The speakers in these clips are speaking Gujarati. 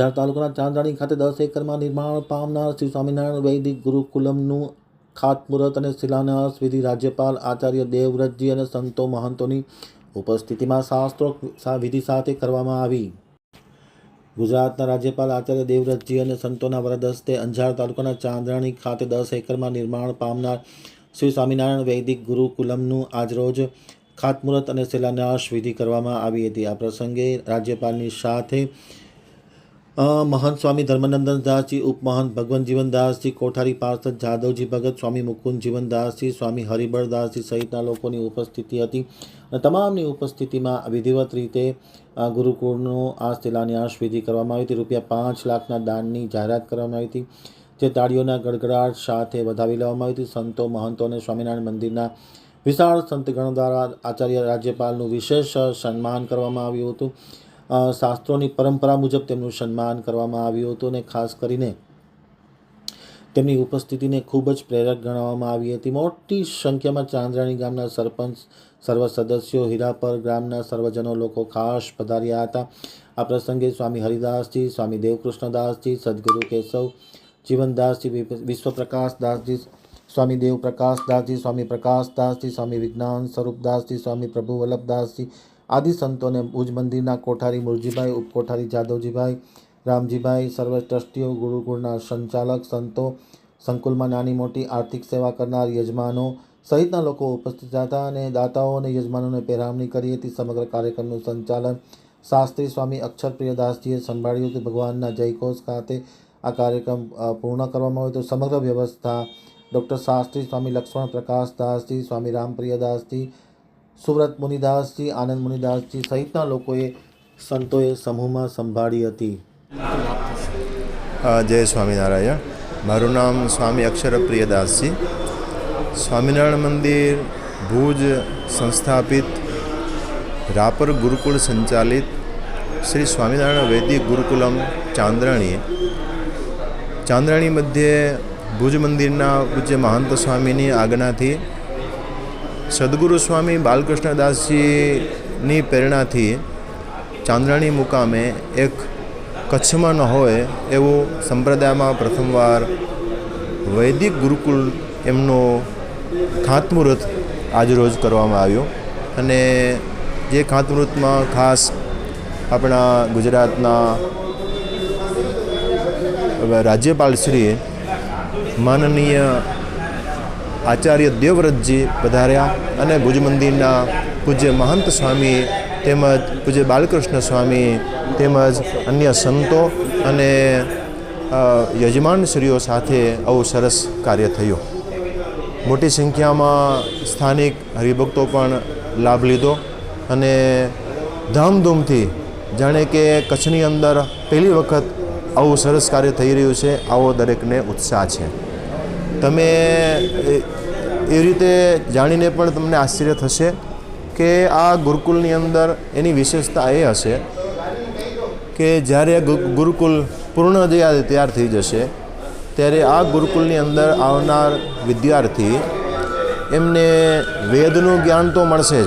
અંજાર તાલુકાના ચાંદાણી ખાતે દસ એકરમાં નિર્માણ પામનાર શ્રી સ્વામિનારાયણ વૈદિક ગુરુકુલમનું ખાતમુહૂર્ત અને શિલાન્યાસ વિધિ રાજ્યપાલ આચાર્ય દેવવ્રતજી અને સંતો મહંતોની ઉપસ્થિતિમાં શાસ્ત્રોક્ત વિધિ સાથે કરવામાં આવી. ગુજરાતના રાજ્યપાલ આચાર્ય દેવવ્રતજી અને સંતોના વરદ હસ્તે અંજાર તાલુકાના ચાંદરાણી ખાતે દસ એકરમાં નિર્માણ પામનાર શ્રી સ્વામિનારાયણ વૈદિક ગુરુકુલમનું આજરોજ ખાતમુહૂર્ત અને શિલાન્યાસ વિધિ કરવામાં આવી હતી. આ પ્રસંગે રાજ્યપાલની સાથે મહંત સ્વામી ધર્મનંદન દાસજી ઉપમહંત ભગવન જીવનદાસજી કોઠારી પાર્ષદ જાદવજી ભગત, સ્વામી મુકુંદ જીવનદાસજી સ્વામી હરિબળદાસજી સહિતના લોકોની ઉપસ્થિતિ હતી. અને તમામની ઉપસ્થિતિમાં વિધિવત રીતે ગુરુકુળનો આ શિલાન્યાસ વિધિ કરવામાં આવી હતી. રૂપિયા પાંચ લાખના દાનની જાહેરાત કરવામાં આવી હતી. જે તાળીઓના ગડગડાટ સાથે વધાવી લેવામાં આવી હતી. સંતો, મહંતો અને સ્વામિનારાયણ મંદિરના વિશાળ સંતગણ દ્વારા આચાર્ય રાજ્યપાલનું વિશેષ સન્માન કરવામાં આવ્યું હતું. શાસ્ત્રોની પરંપરા મુજબ તેમનું સન્માન કરવામાં આવ્યું હતું અને ખાસ કરીને તેમની ઉપસ્થિતિને ખૂબ જ પ્રેરક ગણવામાં આવી હતી. મોટી સંખ્યામાં ચાંદ્રાણી ગામના સરપંચ, સર્વ સદસ્યો, હીરાપર ગ્રામના સર્વજનો લોકો ખાસ પધાર્યા હતા. આ પ્રસંગે સ્વામી હરિદાસજી, સ્વામી દેવકૃષ્ણદાસજી, સદગુરુ કેશવ, જીવનદાસજી વિશ્વપ્રકાશદાસજી, સ્વામી દેવપ્રકાશદાસજી, સ્વામી પ્રકાશદાસજી, સ્વામી વિજ્ઞાન સ્વરૂપદાસજી, સ્વામી પ્રભુ વલ્લભદાસજી આદિ સંતોને ભુજ મંદિરના કોઠારી મુરજીભાઈ, ઉપકોઠારી જાદવજીભાઈ, રામજીભાઈ, સર્વ ટ્રસ્ટીઓ, ગુરુકુળના સંચાલક, સંતો, સંકુલમાં નાની મોટી આર્થિક સેવા કરનાર યજમાનો સહિતના લોકો ઉપસ્થિત હતા અને દાતાઓ અને યજમાનોને પહેરામણી કરી હતી. સમગ્ર કાર્યક્રમનું સંચાલન શાસ્ત્રી સ્વામી અક્ષરપ્રિયદાસજીએ સંભાળ્યું હતું. ભગવાનના જયઘોષ ખાતે આ કાર્યક્રમ પૂર્ણ કરવામાં આવ્યો હતો. સમગ્ર વ્યવસ્થા ડૉક્ટર શાસ્ત્રી સ્વામી લક્ષ્મણ પ્રકાશદાસજી સ્વામી રામપ્રિયદાસજી સુવ્રત મુનિદાસજી, આનંદ મુનિદાસજી સહિતના લોકોએ સંતોએ સમૂહમાં સંભાળી હતી. જય સ્વામિનારાયણ. મારું નામ સ્વામી અક્ષરપ્રિયદાસજી. સ્વામિનારાયણ મંદિર ભુજ સંસ્થાપિત રાપર ગુરુકુળ સંચાલિત શ્રી સ્વામિનારાયણ વૈદિક ગુરુકુલમ ચાંદ્રાણી. ચાંદ્રાણી મધ્યે ભુજ મંદિરના પૂજ્ય મહંત સ્વામીની આજ્ઞાથી સદગુરુ સ્વામી બાલકૃષ્ણદાસજીની પ્રેરણાથી ચાંદ્રાણી મુકામે એક કચ્છમાં ન હોય એવું સંપ્રદાયમાં પ્રથમવાર વૈદિક ગુરુકુળ એમનો ખાતમુહૂર્ત આજરોજ કરવામાં આવ્યો. અને જે ખાતમુહૂર્તમાં ખાસ આપણા ગુજરાતના રાજ્યપાલશ્રીએ માનનીય આચાર્ય દેવવ્રતજી પધાર્યા અને ભુજ મંદિરના પૂજ્ય મહંત સ્વામી તેમજ પૂજ્ય બાલકૃષ્ણ સ્વામી તેમજ અન્ય સંતો અને યજમાનશ્રીઓ સાથે આવું સરસ કાર્ય થયું. મોટી સંખ્યામાં સ્થાનિક હરિભક્તો પણ લાભ લીધો અને ધામધૂમથી જાણે કે કચ્છની અંદર પહેલી વખત આવું સરસ કાર્ય થઈ રહ્યું છે, આવો દરેકને ઉત્સાહ છે. તમે, એ- રીતે જાણીને પણ તમને આશ્ચર્ય થશે કે આ ગુરુકુલની અંદર એની વિશેષતા એ હશે કે જ્યારે ગુરુકુલ પૂર્ણ તૈયાર થઈ જશે, ત્યારે આ ગુરુકુલની અંદર આવનાર વિદ્યાર્થી એમને વેદનું જ્ઞાન તો મળશે જ.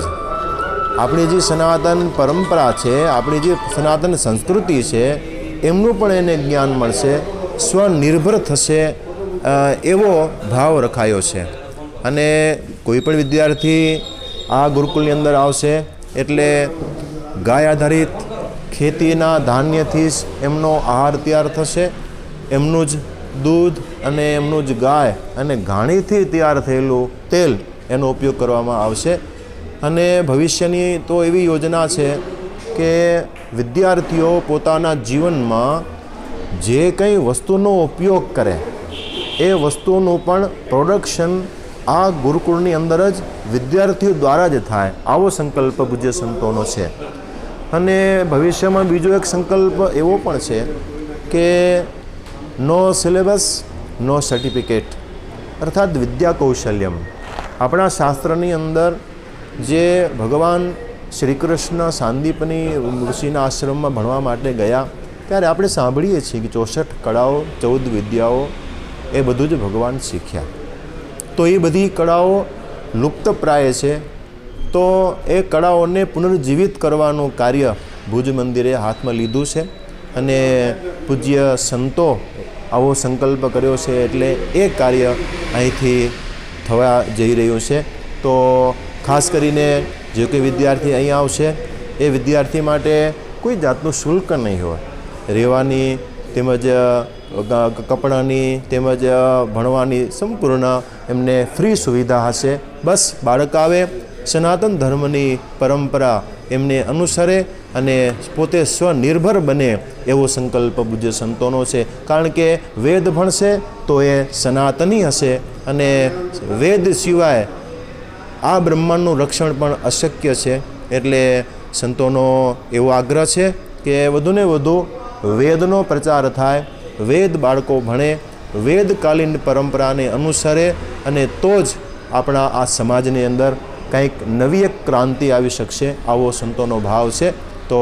આપણી જે સનાતન પરંપરા છે, આપણી જે સનાતન સંસ્કૃતિ છે, એમનું પણ એને જ્ઞાન મળશે, સ્વનિર્ભર થશે એવો ભાવ રખાયો છે. અને કોઈ પણ વિદ્યાર્થી આ ગુરુકુલની અંદર આવશે એટલે ગાય આધારિત ખેતીના ધાન્યથી જ એમનો આહાર તૈયાર થશે. એમનું જ દૂધ અને એમનું જ ગાય અને ઘાણીથી તૈયાર થયેલું તેલ એનો ઉપયોગ કરવામાં આવશે. અને ભવિષ્યની તો એવી યોજના છે કે વિદ્યાર્થીઓ પોતાના જીવનમાં જે કંઈ વસ્તુનો ઉપયોગ કરે એ વસ્તુનું પણ પ્રોડક્શન આ ગુરુકુળની અંદર જ વિદ્યાર્થીઓ દ્વારા જ થાય. આવો સંકલ્પ પૂજ્ય સંતોનો છે. અને ભવિષ્યમાં બીજો એક સંકલ્પ એવો પણ છે કે નો સિલેબસ નો સર્ટિફિકેટ અર્થાત વિદ્યા કૌશલ્યમ. આપણા શાસ્ત્રની અંદર જે ભગવાન શ્રી કૃષ્ણ સાંદીપની ઋષિના આશ્રમમાં ભણવા માટે ગયા, ત્યારે આપણે સાંભળીએ છીએ કે ચોસઠ કળાઓ, ચૌદ વિદ્યાઓ એ બધું જ ભગવાન શીખ્યા. તો એ બધી કળાઓ લુપ્તપ્રાય છે. તો એ કળાઓને પુનર્જીવિત કરવાનું કાર્ય ભુજ મંદિરે હાથમાં લીધું છે અને પૂજ્ય સંતો આવો સંકલ્પ કર્યો છે એટલે એ કાર્ય અહીંથી થવા જઈ રહ્યું છે. તો ખાસ કરીને જે કોઈ વિદ્યાર્થી અહીં આવશે, એ વિદ્યાર્થી માટે કોઈ જાતનું શુલ્ક નહીં હોય. રહેવાની તેમજ કપડાની તેમજ ભણવાની સંપૂર્ણ એમને ફ્રી સુવિધા હશે. બસ, બાળક આવે, સનાતન ધર્મની પરંપરા એમને અનુસરે અને પોતે સ્વનિર્ભર બને એવો સંકલ્પ પૂજ્ય સંતોનો છે. કારણ કે વેદ ભણશે તો એ સનાતની હશે અને વેદ સિવાય આ બ્રહ્માંડનું રક્ષણ પણ અશક્ય છે. એટલે સંતોનો એવો આગ્રહ છે કે વધુને વધુ વેદનો પ્રચાર થાય વેદ બાળકો ભણે વેદકાલીન પરંપરાને અનુસરે અને તો જ આપણા આ સમાજની અંદર કંઈક નવી એક ક્રાંતિ આવી શકશે, આવો સંતોનો ભાવ છે. તો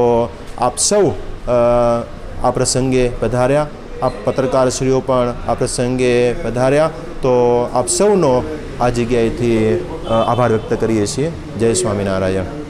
આપ સૌ આ પ્રસંગે પધાર્યા, આપ પત્રકારશ્રીઓ પણ આ પ્રસંગે પધાર્યા. તો આપ સૌનો આ જગ્યાએથી આભાર વ્યક્ત કરીએ છીએ. જય સ્વામિનારાયણ.